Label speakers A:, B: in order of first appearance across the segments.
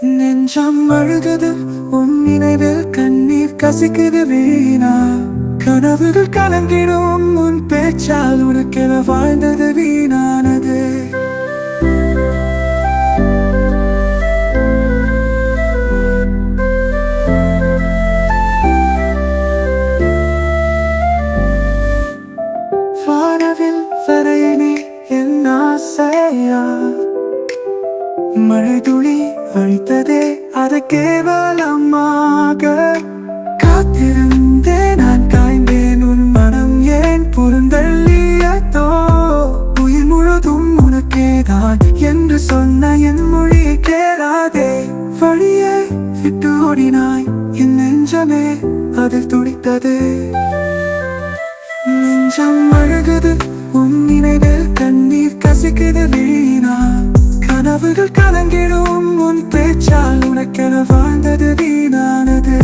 A: நெஞ்சம் அழுகுது உன் நினைவில் கண்ணீர் கசிக்குது வீணா. கனவுகள் கலங்கிடும் உன் பேச்சால் உனக்கென வாழ்ந்தது வீணானது. வானவில் வரையினே என் ஆசையா? மழை துளி அழித்ததே அது கேவலமாக. காத்திருந்தே நான் காய்ந்தேன் உன் மனம் ஏன் புரிந்தள்ளியதோ உயிர் முழுதும் உனக்கேதான் என்று சொன்ன என் மொழியை கேளாதே. வழியே விட்டு ஓடினாய் என் நெஞ்சமே அதில் துடித்தது. நெஞ்சம் அழுகுது உன் நினைவில் கண்ணீர் கசிக்குது வீணா. கனவுகள் கலங்கிடும் உனக்கென வாழ்ந்தது வீணானது.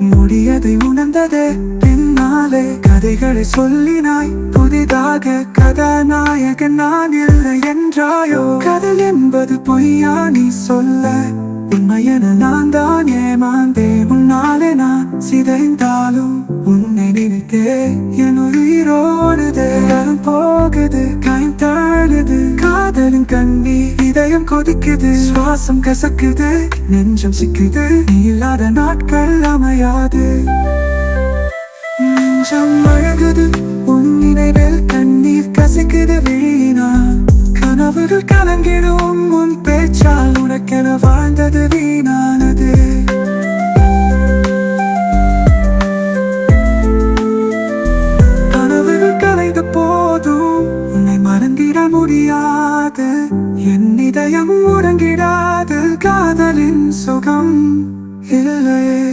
A: முடியதை உணர்ந்ததே பின்னாலே. கதைகளை சொல்லினாய் புதிதாக கதாநாயகன் நான் இல்லை என்றாயோ? கதல் என்பது பொய்யா நீ சொல்ல? உண்மையென நான் தான் ஏமாந்தே உன்னாலே நான் சிதைந்தாலும் உன்னை நினைத்தே என் உயிரோடுது காலம் போகுது காயம் தாழுது காதலும் கண்ணி இதயம் கொதிக்குது சுவாசம் கசக்குது நெஞ்சம் சிக்குது. நீ இல்லாத நாட்கள் அமையாது. நெஞ்சம் அழகுது உன் நினைவில் கண்ணீர் கசிக்குது வீணா. கனவுகள் கலங்கிடும் உன் பேச்சால் உனக்கென முடியாது. என் இதயம் உறங்கிடாது. காதலின் சுகம் இல்லையே.